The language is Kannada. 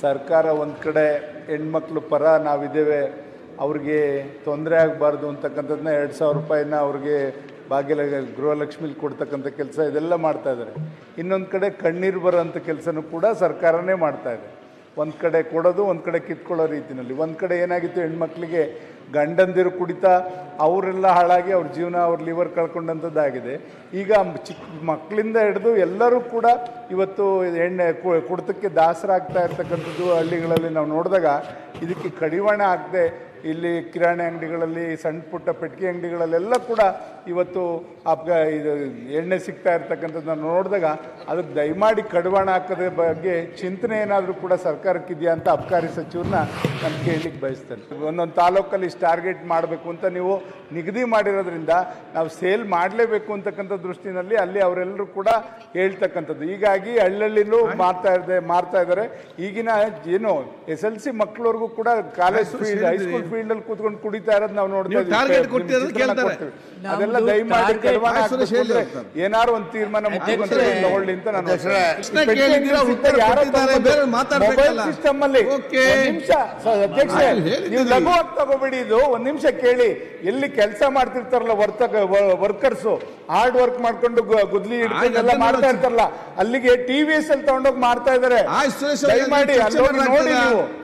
ಸರ್ಕಾರ ಒಂದು ಕಡೆ ಹೆಣ್ಮಕ್ಳು ಪರ ನಾವಿದ್ದೇವೆ, ಅವ್ರಿಗೆ ತೊಂದರೆ ಆಗಬಾರ್ದು ಅಂತಕ್ಕಂಥದ್ದನ್ನ ಎರಡು ಸಾವಿರ ರೂಪಾಯಿನ ಅವ್ರಿಗೆ ಭಾಗ್ಯ ಗೃಹಲಕ್ಷ್ಮಿಲಿ ಕೊಡ್ತಕ್ಕಂಥ ಕೆಲಸ ಇದೆಲ್ಲ ಮಾಡ್ತಾ ಇದ್ದಾರೆ. ಇನ್ನೊಂದು ಕಡೆ ಕಣ್ಣೀರು ಬರೋಂಥ ಕೆಲಸನೂ ಕೂಡ ಸರ್ಕಾರನೇ ಮಾಡ್ತಾ ಇದೆ. ಒಂದು ಕಡೆ ಕೊಡೋದು, ಒಂದು ಕಡೆ ಕಿತ್ಕೊಳ್ಳೋ ರೀತಿಯಲ್ಲಿ ಒಂದು ಕಡೆ ಏನಾಗಿತ್ತು, ಹೆಣ್ಮಕ್ಳಿಗೆ ಗಂಡಂದಿರು ಕುಡಿತಾ, ಅವರೆಲ್ಲ ಹಾಳಾಗಿ ಅವ್ರ ಜೀವನ, ಅವ್ರ ಲಿವರ್ ಕಳ್ಕೊಂಡಂಥದ್ದಾಗಿದೆ. ಈಗ ಚಿಕ್ಕ ಮಕ್ಕಳಿಂದ ಹಿಡಿದು ಎಲ್ಲರೂ ಕೂಡ ಇವತ್ತು ಹೆಣ್ಣೆ ಕುಡಿತಕ್ಕೆ ದಾಸರಾಗ್ತಾ ಇರ್ತಕ್ಕಂಥದ್ದು ಹಳ್ಳಿಗಳಲ್ಲಿ ನಾವು ನೋಡಿದಾಗ, ಇದಕ್ಕೆ ಕಡಿವಾಣ ಆಗದೆ, ಇಲ್ಲಿ ಕಿರಾಣಿ ಅಂಗಡಿಗಳಲ್ಲಿ, ಸಣ್ಣ ಪುಟ್ಟ ಪೆಟ್ಟಿಗೆ ಅಂಗಡಿಗಳಲ್ಲೆಲ್ಲ ಕೂಡ ಇವತ್ತು ಅಪ್ಗ ಇದು ಎಣ್ಣೆ ಸಿಗ್ತಾ ಇರ್ತಕ್ಕಂಥದ್ದನ್ನ ನೋಡಿದಾಗ ಅದಕ್ಕೆ ದಯಮಾಡಿ ಕಡಿವಾಣ ಹಾಕೋದ್ರ ಬಗ್ಗೆ ಚಿಂತನೆ ಏನಾದರೂ ಕೂಡ ಸರ್ಕಾರಕ್ಕಿದೆಯಾ ಅಂತ ಅಬ್ಕಾರಿ ಸಚಿವರನ್ನ ನಾನು ಕೇಳಲಿಕ್ಕೆ ಬಯಸ್ತೇನೆ. ಒಂದೊಂದು ತಾಲೂಕಲ್ಲಿ ಇಷ್ಟು ಟಾರ್ಗೆಟ್ ಮಾಡಬೇಕು ಅಂತ ನೀವು ನಿಗದಿ ಮಾಡಿರೋದ್ರಿಂದ ನಾವು ಸೇಲ್ ಮಾಡಲೇಬೇಕು ಅಂತಕ್ಕಂಥ ದೃಷ್ಟಿನಲ್ಲಿ ಅಲ್ಲಿ ಅವರೆಲ್ಲರೂ ಕೂಡ ಹೇಳ್ತಕ್ಕಂಥದ್ದು. ಹೀಗಾಗಿ ಹಳ್ಳಳ್ಳಿಲೂ ಮಾರ್ತಾ ಇದೆ ಮಾರ್ತಾ ಇದ್ದಾರೆ. ಈಗಿನ ಏನು ಎಸ್ ಎಲ್ ಸಿ ಮಕ್ಕಳವರೆಗೂ ಕೂಡ ಕಾಲೇಜ್ ಫೀಲ್ಡ್ ಹೈಸ್ಕೂಲ್ ಫೀಲ್ಡ್ ಅಲ್ಲಿ ಕೂತ್ಕೊಂಡು ಕುಡಿತಾ ಇರೋದು ನಾವು ನೋಡ್ತಾ ಇದ್ದೀವಿ. ಅದೆಲ್ಲ ದಯಮಾಡಿ ಏನಾರು ಒಂದು ತೀರ್ಮಾನ ತಗೊಳ್ಳಿ ಅಂತ ನಾನು ಸಿಸ್ಟಮ್ ಅಲ್ಲಿ ನಿಮಿಷ ಅಧ್ಯಕ್ಷ ನೀವು ಲಘುವಾಗಿ ತಗೋಬೇಡಿ ಇದು. ಒಂದ್ ನಿಮಿಷ ಕೇಳಿ. ಎಲ್ಲಿ ಕೆಲಸ ಮಾಡ್ತಿರ್ತಾರಲ್ಲ ವರ್ತಕ ವರ್ಕರ್ಸ್ ಹಾರ್ಡ್ ವರ್ಕ್ ಮಾಡ್ಕೊಂಡು ಗುದ್ಲಿ ಹಿಡ್ಕೊಂಡು ಎಲ್ಲ ಮಾಡ್ತಾ. ಇರ್ತಾರಲ್ಲ ಅಲ್ಲಿಗೆ ಟಿವಿಎಸ್ ಅಲ್ಲಿ ತಗೊಂಡೋಗಿ ಮಾಡ್ತಾ ಇದಾರೆ. ದಯಮಾಡಿ ನೋಡಿ ನೀವು.